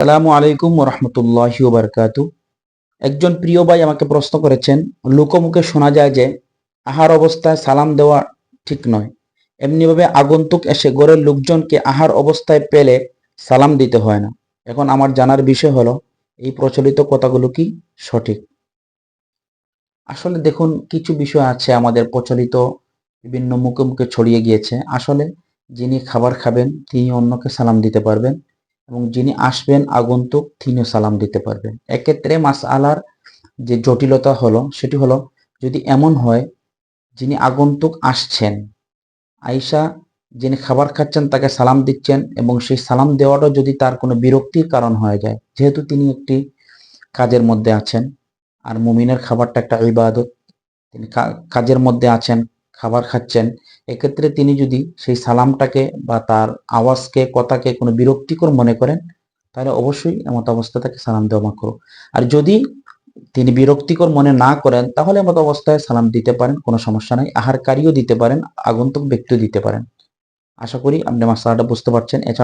সালামু আলাইকুম রহমতুল্লাহ বারকাত একজন প্রিয় ভাই আমাকে প্রশ্ন করেছেন, লোকমুখে শোনা যায় যে, আহার অবস্থায় সালাম দেওয়া ঠিক নয়। এমনিভাবে আগন্তুক এসে ঘরের লোকজনকে আহার অবস্থায় পেলে সালাম দিতে হয় না। এখন আমার জানার বিষয় হলো, এই প্রচলিত কথাগুলো কি সঠিক? আসলে দেখুন, কিছু বিষয় আছে আমাদের প্রচলিত, বিভিন্ন মুখে মুখে ছড়িয়ে গিয়েছে। আসলে যিনি খাবার খাবেন তিনি অন্যকে সালাম দিতে পারবেন। এবং যিনি আসবেন, আগন্তুক তিনিও সালাম দিতে পারবেন। এক্ষেত্রে মাস আলার যে জটিলতা হলো, সেটি হলো যদি এমন হয়, যিনি আগন্তুক আসছেন আইসা যিনি খাবার খাচ্ছেন, তাকে সালাম দিচ্ছেন এবং সেই সালাম দেওয়াটা যদি তার কোনো বিরক্তির কারণ হয়ে যায়, যেহেতু তিনি একটি কাজের মধ্যে আছেন, আর মুমিনের খাবারটা একটা ইবাদত, তিনি কাজের মধ্যে আছেন, খাবার খাচ্ছেন এক্ষেত্রে তিনি যদি সেই সালামটাকে বা তার আওয়াজকে, কথাকে কোনো বিরক্তিকর মনে করেন, তাহলে অবশ্যই এমত অবস্থা তাকে সালাম দেওয়া মাকরু। আর যদি তিনি বিরক্তিকর মনে না করেন, তাহলে এমত অবস্থায় সালাম দিতে পারেন, কোনো সমস্যা নাই। আহারকারীও দিতে পারেন, আগন্তুক ব্যক্তিও দিতে পারেন। আশা করি আপনি মাসালাটা বুঝতে পারছেন। এছাড়া